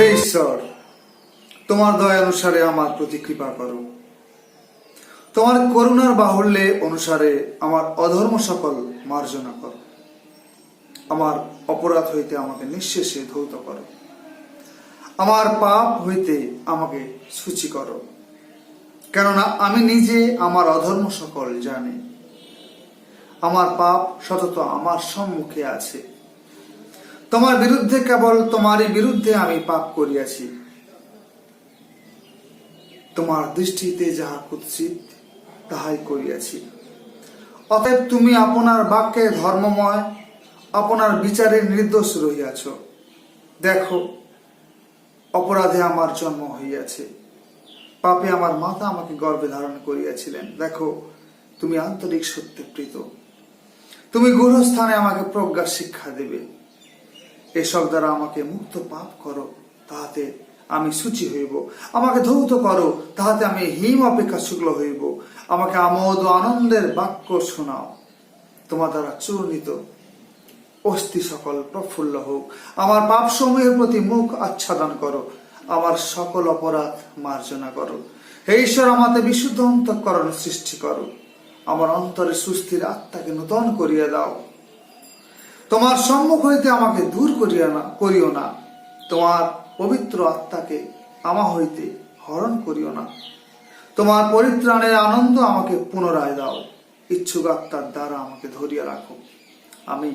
হে ঈশ্বর, তোমার দয়া অনুসারে আমার প্রতি কৃপা করো। তোমার করুণার বাহুল্যে অনুসারে আমার অধর্ম সকল মার্জনা করো। আমার অপরাধ হইতে আমাকে নিঃশেষে ধৌত করো। আমার পাপ হইতে আমাকে সূচি করো। কেননা আমি নিজে আমার অধর্ম সকল জানি। আমার পাপ সতত আমার সম্মুখে আছে। তোমার বিরুদ্ধে কেবল তোমারই বিরুদ্ধে আমি পাপ করিয়াছি। তোমার দৃষ্টিতে যাহা কুৎসিত, তাহাই করিয়াছি। অতএব তুমি আপনার বাক্যে ধর্মময়, আপনার বিচারে নির্দোষ রহিয়াছ। দেখো, অপরাধে আমার জন্ম হইয়াছে। পাপে আমার মাতা আমাকে গর্ভে ধারণ করিয়াছিলেন। দেখো, তুমি আন্তরিক সত্যে প্রীত। তুমি গৃহস্থানে আমাকে প্রজ্ঞা শিক্ষা দেবে। এসব দ্বারা আমাকে মুক্ত পাপ করো, তাহাতে আমি সূচি হইব। আমাকে ধৌত করো, তাহাতে আমি হিম অপেক্ষা শুক্ল হইব। আমাকে আমোদ আনন্দের বাক্য শোনাও। তোমার দ্বারা চূর্ণিত অস্থি সকল প্রফুল্ল হোক। আমার পাপ সমূহের প্রতি মুখ আচ্ছাদন করো। আমার সকল অপরাধ মার্জনা করো। হে ঈশ্বর, আমাতে বিশুদ্ধ অন্তঃকরণ সৃষ্টি করো। আমার অন্তরে সুস্থির আত্মাকে নূতন করিয়া দাও। তোমার সম্মুখ হইতে আমাকে দূর করিয়া না, করিও না। তোমার পবিত্র আত্মাকে আমা হইতে হরণ করিও না। তোমার পরিত্রাণের আনন্দ আমাকে পুনরায় দাও। ইচ্ছুক আত্মার দ্বারা আমাকে ধরিয়া রাখো। আমি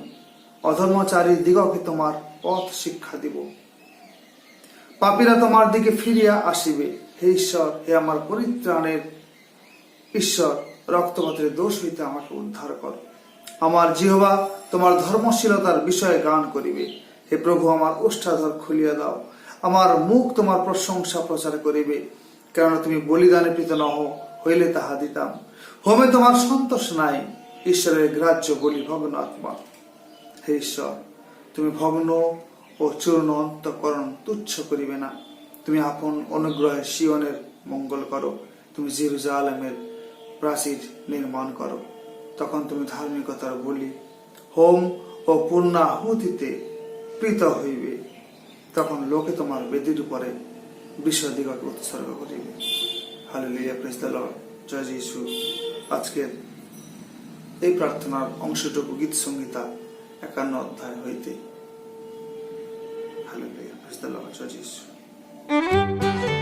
অধর্মচারীর দিগকে তোমার পথ শিক্ষা দিব। পাপীরা তোমার দিকে ফিরিয়া আসিবে। হে ঈশ্বর, হে আমার পরিত্রাণের ঈশ্বর, রক্তপাতের দোষ হইতে আমাকে উদ্ধার কর। আমার জিহবা তোমার ধর্মশীলতার বিষয়ে গান করিবে। হে প্রভু, আমার ওষ্ঠাধর খুলিয়া দাও। আমার মুখ তোমার প্রশংসা প্রচার করিবে। কেননা তুমি বলিদানে প্রীত নহ হইলে তাহা দিতাম। হোমে তোমার সন্তোষ নাই, ঈশ্বরের গ্রাহ্য বলি ভগ্ন আত্মা। হে ঈশ্বর, তুমি ভগ্ন ও চূর্ণ অন্তকরণ তুচ্ছ করিবে না। তুমি আপন অনুগ্রহে শিওনের মঙ্গল করো। তুমি জিরুজালেমের প্রাচীর নির্মাণ করো। তখন তুমি ধার্মিকতার বলি, হোম ও পূর্ণাহুতিতে প্রীত হইবে। তখন লোকে তোমার বেদির উপরে বিষয় দিগকে উৎসর্গ করিবে। হালেলুয়া প্রেস দ্য জয় যিশু। আজকের এই প্রার্থনার অংশটুকু গীত সংহিতা একান্ন অধ্যায় হইতে। হালেলুয়া প্রেস দ্য লর্ড জয় যিশু।